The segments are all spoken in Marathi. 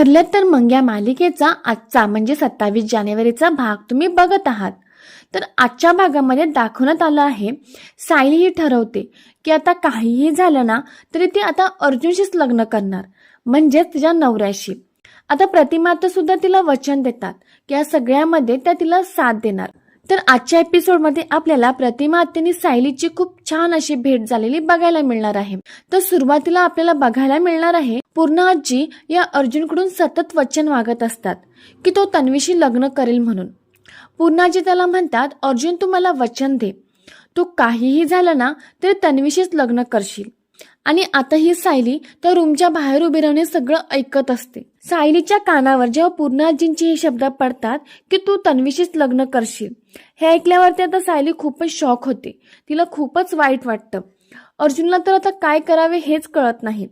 ठरलं तर मग या मालिकेचा आजचा म्हणजे सत्तावीस जानेवारीचा भाग तुम्ही बघत आहात. तर आजच्या भागामध्ये दाखवण्यात आलं आहे सायली ही ठरवते की आता काहीही झालं ना तरी ती आता अर्जुनशीच लग्न करणार म्हणजेच तिच्या नवऱ्याशी. आता प्रतिमा सुद्धा तिला वचन देतात की या सगळ्यामध्ये त्या तिला साथ देणार. तर आजच्या एपिसोडमध्ये आपल्याला प्रतिमा आत्यानी सायलीची खूप छान अशी भेट झालेली बघायला मिळणार आहे. तर सुरुवातीला आपल्याला बघायला मिळणार आहे पूर्ण आजी या अर्जुनकडून सतत वचन मागत असतात की तो तन्वीशी लग्न करेल म्हणून. पूर्णाजी त्याला म्हणतात अर्जुन तू मला वचन दे. तू काहीही झालं ना तरी तन्वीशीच लग्न करशील. आणि आता ही सायली त्या रूमच्या बाहेर उभी राहून सगळं ऐकत असते. सायलीच्या कानावर जेव्हा पूर्णाजींचे हे शब्द पडतात की तू तन्वीशीच लग्न करशील. हे ऐकल्यावरती आता सायली खूपच शॉक होते. तिला खूपच वाईट वाटतं. अर्जुनला तर आता काय करावे हेच कळत नाही.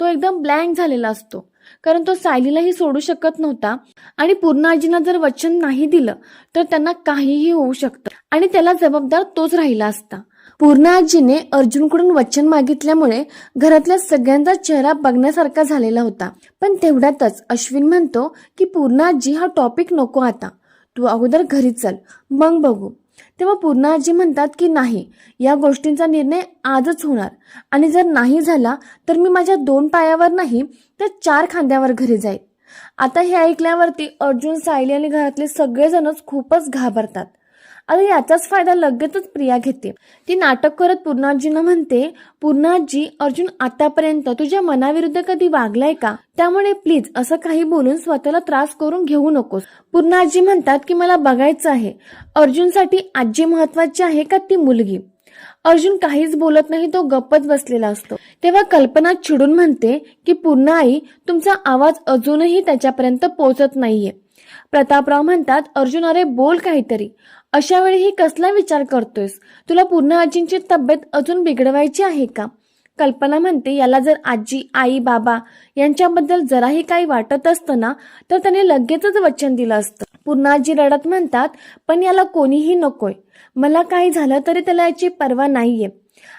तो एकदम ब्लँक झालेला असतो. कारण तो सायलीलाही सोडू शकत नव्हता आणि पूर्णाजींना जर वचन नाही दिलं तर त्यांना काहीही होऊ शकतं. आणि त्याला जबाबदार तोच राहिला असता. पूर्णाजीने अर्जुनकडून वचन मागितल्यामुळे घरातल्या सगळ्यांचा चेहरा बघण्यासारखा झालेला होता. पण तेवढ्यातच अश्विन म्हणतो की पूर्णाजी हा टॉपिक नको आता. तू अगोदर घरी चल. मग बघू. तेव्हा पूर्णाजी म्हणतात की नाही या गोष्टींचा निर्णय आजच होणार. आणि जर नाही झाला तर मी माझ्या दोन पायावर नाही तर चार खांद्यावर घरी जाईल आता हे ऐकल्यावरती अर्जुन सायली आणि घरातले सगळेजणच खूपच घाबरतात. आता याचाच फायदा लगेचच प्रिया घेते. ती नाटक करत पूर्णाजींना म्हणते पूर्णाजी अर्जुन आतापर्यंत तुझ्या मनाविरुद्ध कधी वागलाय का? त्यामुळे प्लीज असं काही बोलून स्वतःला त्रास करून घेऊ नकोस. पूर्णाजी म्हणतात की मला बघायचं आहे. अर्जुनसाठी आजी महत्वाची आहे का ती मुलगी? अर्जुन काहीच बोलत नाही तो गप्पच बसलेला असतो. तेव्हा कल्पना चिडून म्हणते की पूर्ण आई तुमचा आवाज अजूनही त्याच्यापर्यंत पोहोचत नाहीये. प्रतापराव म्हणतात अर्जुन अरे बोल काहीतरी. अशा वेळी कसला विचार करतोयस? तुला पूर्ण आजींची तब्येत अजून बिघडवायची आहे का? कल्पना म्हणते याला जर आजी आई बाबा यांच्याबद्दल जराही काही वाटत असतं ना तर त्याने लगेचच वचन दिलं असतं. पूर्णाजी रडत म्हणतात पण याला कोणीही नकोय. मला काही झालं तरी त्याला याची पर्वा नाहीये.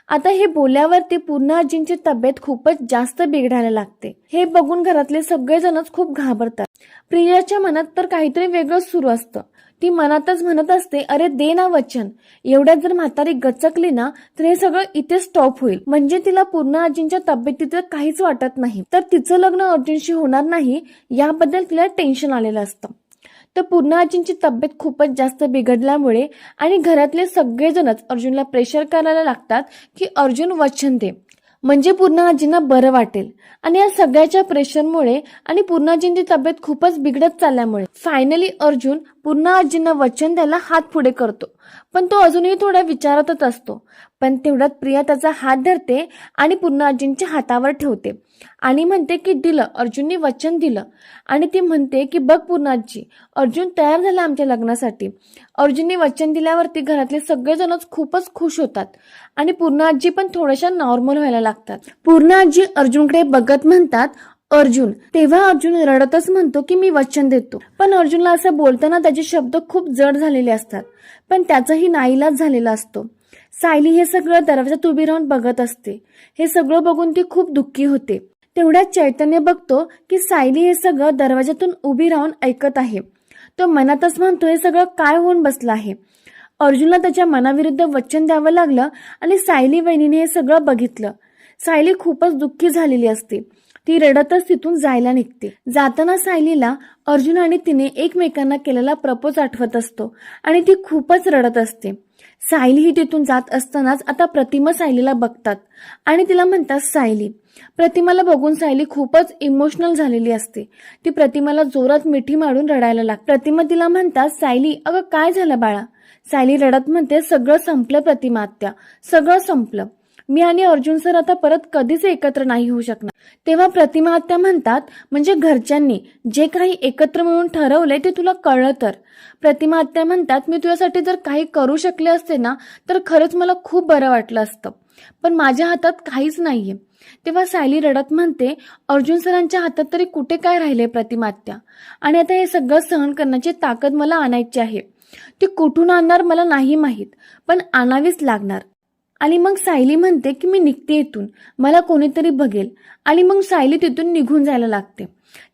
आता हे बोलल्यावरती पूर्ण आजींची तब्येत खूपच जास्त बिघडायला लागते. हे बघून घरातले सगळेजणच खूप घाबरतात. प्रियाच्या मनात तर काहीतरी वेगळंच सुरू असतं. ती मनातच म्हणत असते अरे दे ना वचन. एवढ्यात जर म्हातारी गचकली ना तर हे सगळं इथे स्टॉप होईल. म्हणजे तिला पूर्ण आजींच्या तब्येतीत काहीच वाटत नाही. तर तिचं लग्न अर्जुनशी होणार नाही याबद्दल तिला टेन्शन आलेलं असतं. तर पूर्ण आजींची तब्येत खूपच जास्त बिघडल्यामुळे आणि घरातले सगळेजणच अर्जुनला प्रेशर करायला लागतात की अर्जुन वचन दे. म्हणजे पूर्ण आजींना बरं वाटेल. आणि या सगळ्याच्या प्रेशरमुळे आणि पूर्णाजींची तब्येत खूपच बिघडत चालल्यामुळे फायनली अर्जुन पूर्ण आजींना वचन द्यायला हात पुढे करतो. पण तो अजूनही थोडा विचारातच असतो. पण तेवढ्यात प्रिया त्याचा हात धरते आणि पूर्ण आजींच्या हातावर ठेवते. आणि म्हणते की दिलं अर्जुनने वचन दिलं. आणि ती म्हणते की बघ पूर्णाजी अर्जुन तयार झाला आमच्या लग्नासाठी. अर्जुनने वचन दिल्यावरती घरातले सगळेजणच खूपच खुश होतात आणि पूर्ण आजी पण थोड्याशा नॉर्मल व्हायला लागतात. पूर्ण आजी अर्जुनकडे बघत म्हणतात अर्जुन तेव्हा अर्जुन रडतच म्हणतो की मी वचन देतो. पण अर्जुनला असं बोलताना त्याचे शब्द खूप जड झालेले असतात. पण त्याचाही नाईलाज झालेला असतो. सायली हे सगळं दरवाजात उभी राहून बघत असते. हे सगळं बघून ती खूप दुःखी होते. तेवढ्यात चैतन्य बघतो की सायली हे सगळं दरवाजातून उभी राहून ऐकत आहे. तो मनातच म्हणतो हे सगळं काय होऊन बसलं आहे? अर्जुनला त्याच्या मनाविरुद्ध वचन द्यावं लागलं आणि सायली वहिनीने हे सगळं बघितलं. सायली खूपच दुःखी झालेली असते. ती रडतच तिथून जायला निघते. जाताना सायलीला अर्जुन आणि तिने एकमेकांना केलेला प्रपोज आठवत असतो आणि ती खूपच रडत असते. सायली ही तिथून जात असतानाच आता प्रतिमा सायलीला बघतात आणि तिला म्हणतात सायली प्रतिमाला बघून सायली खूपच इमोशनल झालेली असते. ती प्रतिमाला जोरात मिठी मारून रडायला लागते. प्रतिमा तिला म्हणतात सायली अगं काय झालं बाळा? सायली रडत म्हणते सगळं संपलं प्रतिमा आत्या सगळं संपलं. मी आणि अर्जुन सर आता परत कधीच एकत्र नाही होऊ शकणार. तेव्हा प्रतिमा आत्या म्हणतात म्हणजे घरच्यांनी जे काही एकत्र मिळून ठरवले ते तुला कळलं तर. प्रतिमा आत्या म्हणतात मी तुझ्यासाठी जर काही करू शकले असते ना तर खरंच मला खूप बरं वाटलं असतं. पण माझ्या हातात काहीच नाहीये. तेव्हा सायली रडत म्हणते अर्जुन सरांच्या हातात तरी कुठे काय राहिले प्रतिमात्या आणि आता हे सगळं सहन करण्याची ताकद मला आणायची आहे. ती कुठून आणणार मला नाही माहीत पण आणावीच लागणार. आणि मग सायली म्हणते की मी निघते इथून. मला कोणीतरी बघेल. आणि मग सायली तिथून निघून जायला लागते.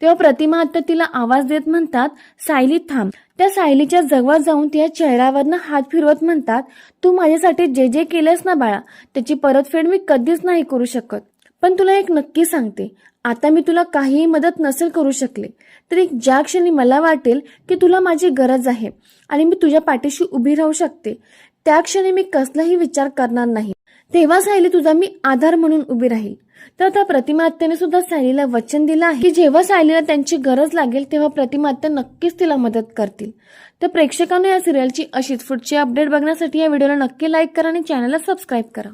तेव्हा प्रतिमा आता तिला आवाज देत म्हणतात सायली थांब. त्या सायलीच्या जवळ जाऊन तिच्या चेहऱ्यावरनं हात फिरवत म्हणतात तू माझ्यासाठी जे जे केलंस ना बाळा त्याची परतफेड मी कधीच नाही करू शकत. पण तुला एक नक्की सांगते आता मी तुला काहीही मदत नसेल करू शकले तरी ज्या क्षणी मला वाटेल की तुला माझी गरज आहे आणि मी तुझ्या पाठीशी उभी राहू शकते त्या क्षणी मी कसलाही विचार करणार नाही. तेव्हा सायली तुझा मी आधार म्हणून उभी राहील. तर आता प्रतिमात्याने सुद्धा सायलीला वचन दिलं आहे की जेव्हा सायलीला त्यांची गरज लागेल तेव्हा प्रतिमा आत्या नक्कीच तिला मदत करतील. तर प्रेक्षकांना या सिरियलची अशीच पुढची अपडेट बघण्यासाठी या व्हिडिओला नक्की लाईक करा आणि चॅनलला सबस्क्राईब करा.